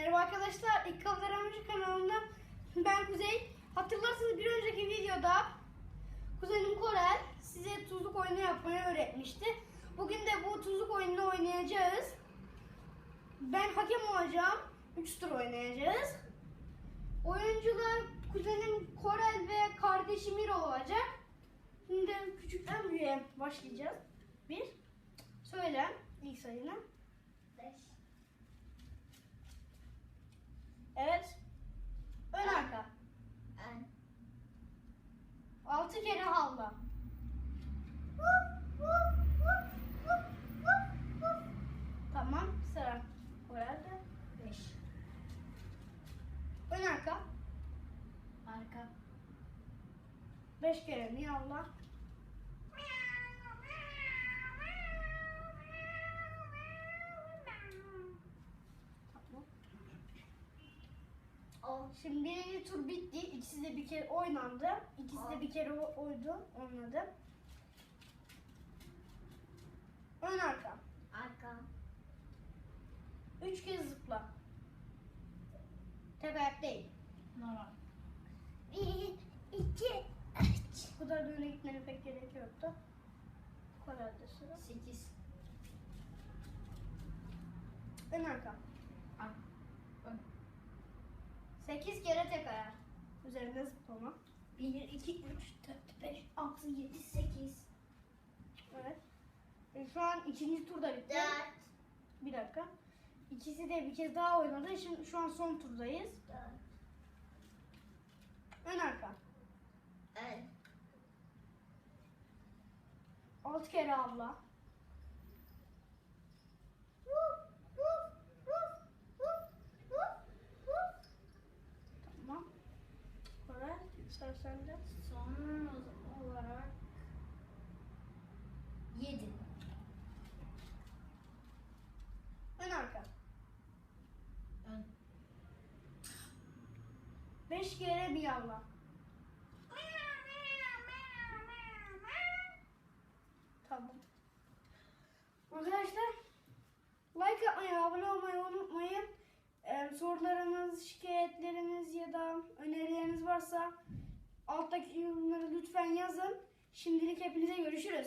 Merhaba arkadaşlar, İlk Kapılar Amca kanalında ben Kuzey. Hatırlarsınız bir önceki videoda kuzenim Korel size tuzluk oyunu yapmayı öğretmişti. Bugün de bu tuzluk oyununu oynayacağız. Ben hakem olacağım. 3 tur oynayacağız. Oyuncular kuzenim Korel ve kardeşim Miro olacak. Şimdi küçükten büyüğe başlayacağız. Bir, söyle ilk sayını. 5. Evet. Ön arka. Ön. Altı kere havla. Tamam sıra. Orada. 5. Ön arka. Arka. Beş kere miyavla. Tamam. Şimdi birinci tur bitti. İkisi de bir kere oynandı. İkisi de bir kere oydu. Oynadı. Ön arka. Arka. Üç kez zıpla. Ayak değil. Normal. 1, 2, 3. Bu kadar da öne gitmene pek gerek yoktu. Bu kadar da sıra. 8. Ön. Arka. 8 kere tekrar. Üzerinde zıplama. 1, 2, 3, 4, 5, 6, 7, 8. Evet. E şu an ikinci turda bitti. 4. Bir dakika. İkisi de bir kez daha oynadı. Şimdi şu an son turdayız. 4. Ön arka. Ön. 6 kere abla. Sende. Son olarak 7. Ön arka. Ön. Beş kere bir abla. Tamam. Arkadaşlar like atmayı, abone olmayı unutmayın. Ee, sorularınız, şikayetleriniz ya da önerileriniz varsa alttaki yorumları lütfen yazın. Şimdilik hepinize görüşürüz.